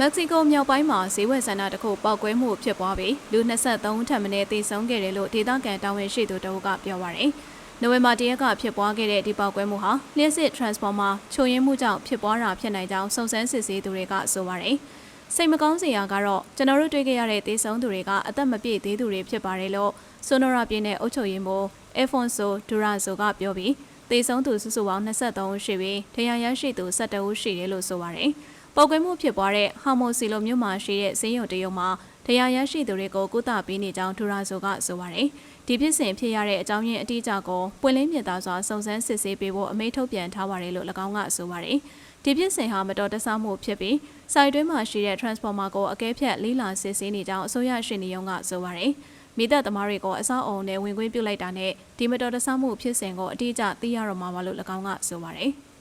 မက္ကဆီကိုမြောက်ပိုင်းမှာဈေးဝယ်ဆန္ဒတစ်ခုပောက်ကွဲမှုဖြစ်ပွားပြီးလူ23ဦးထပ်မံသေဆုံးခဲ့တယ်လို့ဒေသခံတာဝန်ရှိသူတအုပ်ကပြောပါရယ်။နိုဝင်ဘာ၁ရက်ကဖြစ်ပွားခဲ့တဲ့ဒီပောက်ကွဲမှုဟာလျှက်စစ် transformer ချို့ယွင်းမှုကြောင့်ဖြစ်ပွားတာဖြစ်နိုင်ကြောင်းစုံစမ်းစစ်ဆေးသူတွေကဆိုပါရယ်။စိတ်မကောင်းစရာကတော့ကျွန်တော်တို့တွေ့ခဲ့ရတဲ့သေဆုံးသူတွေကအသက်မပြည့်သေးသူတွေဖြစ်ပါတယ်လို့ဆိုနိုရာပြည်နယ်အုပ်ချုပ်ရေးမှူးအဖွန်ဆိုဒူရာဆိုကပြောပြီး သေဆုံးသူစုစုပေါင်း23ဦးရှိပြီးဒဏ်ရာရရှိသူ17ဦးရှိတယ်လို့ဆိုပါရယ်။ပေါက်ကွဲမှုဖြစ်ပွားတဲ့ဟာမိုစီလိုမြို့မှာရှိတဲ့ဈေးရုံတရုံမှာတရားရရှိသူတွေကိုကုသပေးနေကြောင်းဒူရာဆိုကဆိုပါတယ်။ဒီဖြစ်စဉ်ဖြစ်ရတဲ့အကြောင်းရင်းအတိအကျကိုပွင့်လင်းမြင်သာစွာစုံစမ်းစစ်ဆေးပေးဖို့အမိန့်ထုတ်ပြန်ထားပါတယ်လို့၎င်းကဆိုပါတယ်။ဒီဖြစ်စဉ်ဟာမတော်တဆမှုဖြစ်ပြီးစိုက်တွင်းမှာရှိတဲ့ transformer ကိုအကဲဖြတ်လေးလာစစ်ဆေးနေကြောင်းအစိုးရရှင်နေရုံကဆိုပါတယ်။ မိသက်သမားတွေကိုအဆောက်အုံနဲ့ဝင်ခွင့်ပြုလိုက်တာနဲ့ဒီမတော်တဆမှုဖြစ်စဉ်ကိုအတိအကျသိရတော့မှာပါလို့၎င်းကဆိုပါတယ်။